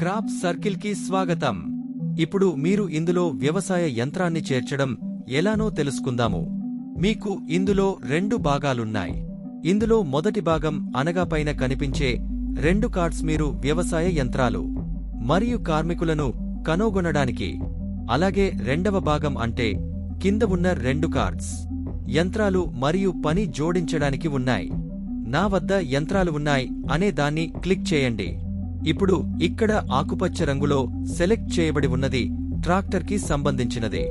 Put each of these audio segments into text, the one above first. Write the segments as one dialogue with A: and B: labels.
A: Crop సర్కిల్కి స్వాగతం. ఇప్పుడు మీరు ఇందులో వ్యవసాయ యంత్రాన్ని చేర్చడం ఎలానో తెలుసుకుందాము. మీకు ఇందులో రెండు భాగాలున్నాయి. ఇందులో మొదటి భాగం అనగా పైన కనిపించే రెండు కార్డ్స్ మీరు వ్యవసాయ యంత్రాలు మరియు కార్మికులను కనుగొనడానికి. అలాగే రెండవ భాగం అంటే కింద ఉన్న రెండు కార్డ్స్. యంత్రాలు మరియు పని జోడించడానికి ఉన్నాయి. నా వద్ద యంత్రాలు ఉన్నాయి అనే దాన్ని క్లిక్ చేయండి. ఇప్పుడు ఇక్కడ ఆకుపచ్చ రంగులో సెలెక్ట్ చేయబడి ఉన్నది ట్రాక్టర్కి సంబంధించినది.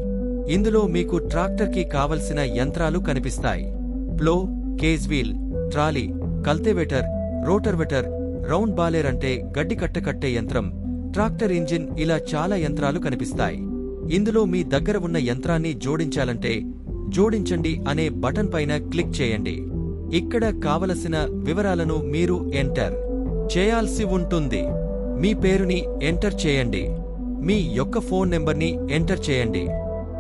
A: ఇందులో మీకు ట్రాక్టర్కి కావలసిన యంత్రాలు కనిపిస్తాయి. Plough cage wheel trolley cultivator rotavator round baler అంటే గడ్డి కట్ట కట్టే యంత్రం. ట్రాక్టర్ ఇంజిన్ ఇలా చాలా యంత్రాలు కనిపిస్తాయి. ఇందులో మీ దగ్గర ఉన్న యంత్రాన్ని జోడించాలంటే జోడించండి అనే బటన్ పైన క్లిక్ చేయండి. ఇక్కడ కావలసిన వివరాలను మీరు ఎంటర్. చేయాల్సి ఉంటుంది. మీ పేరుని ఎంటర్ చేయండి. మీ యొక్క ఫోన్ నెంబర్ని ఎంటర్ చేయండి.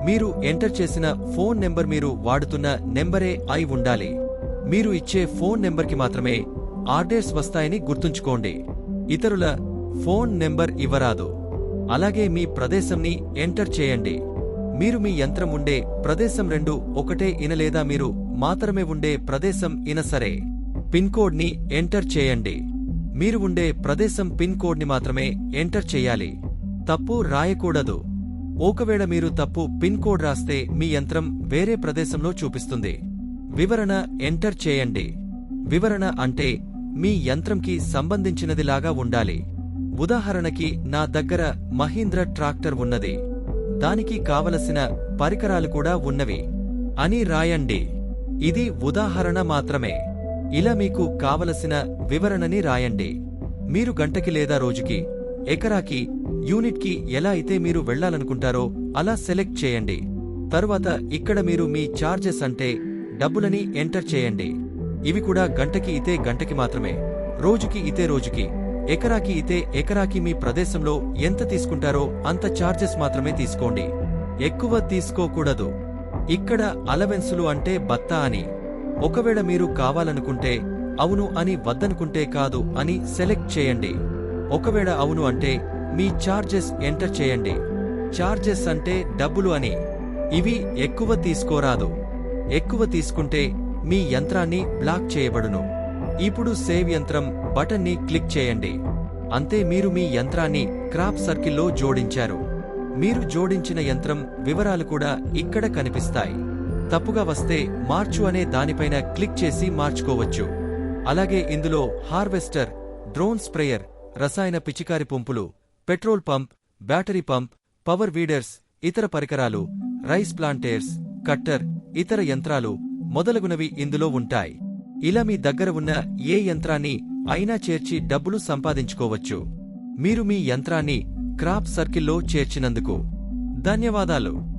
A: మీరు ఎంటర్ చేసిన ఫోన్ నెంబర్ మీరు వాడుతున్న నెంబరే అయి ఉండాలి. మీరు ఇచ్చే ఫోన్ నెంబర్కి మాత్రమే ఆర్డర్స్ వస్తాయని గుర్తుంచుకోండి. ఇతరుల ఫోన్ నెంబర్ ఇవ్వరాదు. అలాగే మీ ప్రదేశంని ఎంటర్ చేయండి. మీరు మీ యంత్రం ఉండే ప్రదేశం రెండు ఒకటే ఇన లేదా మీరు మాత్రమే ఉండే ప్రదేశం ఇన సరే. పిన్ ఎంటర్ చేయండి. మీరు ఉండే ప్రదేశం పిన్ కోడ్ని మాత్రమే ఎంటర్ చేయాలి. తప్పు రాయకూడదు. ఒకవేళ మీరు తప్పు పిన్ కోడ్ రాస్తే మీ యంత్రం వేరే ప్రదేశంలో చూపిస్తుంది. వివరణ ఎంటర్ చేయండి. వివరణ అంటే మీ యంత్రంకి సంబంధించినదిలాగా ఉండాలి. ఉదాహరణకి నా దగ్గర మహీంద్ర ట్రాక్టర్ ఉన్నది. దానికి కావలసిన పరికరాలు కూడా ఉన్నవి. అని రాయండి. ఇది ఉదాహరణ మాత్రమే. ఇలా మీకు కావలసిన వివరణని రాయండి. మీరు గంటకి లేదా రోజుకి ఎకరాకి యూనిట్కి ఎలా అయితే మీరు వెళ్ళాలనుకుంటారో అలా సెలెక్ట్ చేయండి. తరువాత ఇక్కడ మీరు మీ ఛార్జెస్ అంటే డబ్బులని ఎంటర్ చేయండి. ఇవి కూడా గంటకి ఇతే గంటకి మాత్రమే రోజుకి ఇతే రోజుకి ఎకరాకి ఇతే ఎకరాకి మీ ప్రదేశంలో ఎంత తీసుకుంటారో అంత చార్జెస్ మాత్రమే తీసుకోండి. ఎక్కువ తీసుకోకూడదు. ఇక్కడ అలవెన్సులు అంటే బత్తా అని. ఒకవేళ మీరు కావాలనుకుంటే అవును అని వద్దనుకుంటే కాదు అని సెలెక్ట్ చేయండి. ఒకవేళ అవును అంటే మీ చార్జెస్ ఎంటర్ చేయండి. చార్జెస్ అంటే డబ్బులు అని. ఇవి ఎక్కువ తీసుకోరాదు. ఎక్కువ తీసుకుంటే మీ యంత్రాన్ని బ్లాక్ చేయబడును. ఇప్పుడు సేవ్ యంత్రం బటన్ని క్లిక్ చేయండి. అంతే మీరు మీ యంత్రాన్ని క్రాప్ సర్కిల్లో జోడించారు. మీరు జోడించిన యంత్రం వివరాలు కూడా ఇక్కడ కనిపిస్తాయి. తప్పుగా వస్తే మార్చు అనే దానిపైన క్లిక్ చేసి మార్చుకోవచ్చు. అలాగే ఇందులో హార్వెస్టర్ డ్రోన్ స్ప్రేయర్ రసాయన పిచికారి పంపులు petrol pump battery pump power weeders ఇతర పరికరాలు రైస్ ప్లాంటేర్స్ కట్టర్ ఇతర యంత్రాలు మొదలగునవి ఇందులో ఉంటాయి. ఇలా మీ దగ్గర ఉన్న ఏ యంత్రాన్ని అయినా చేర్చి డబ్బులు సంపాదించుకోవచ్చు. మీరు మీ యంత్రాన్ని క్రాప్ సర్కిల్లో చేర్చినందుకు ధన్యవాదాలు.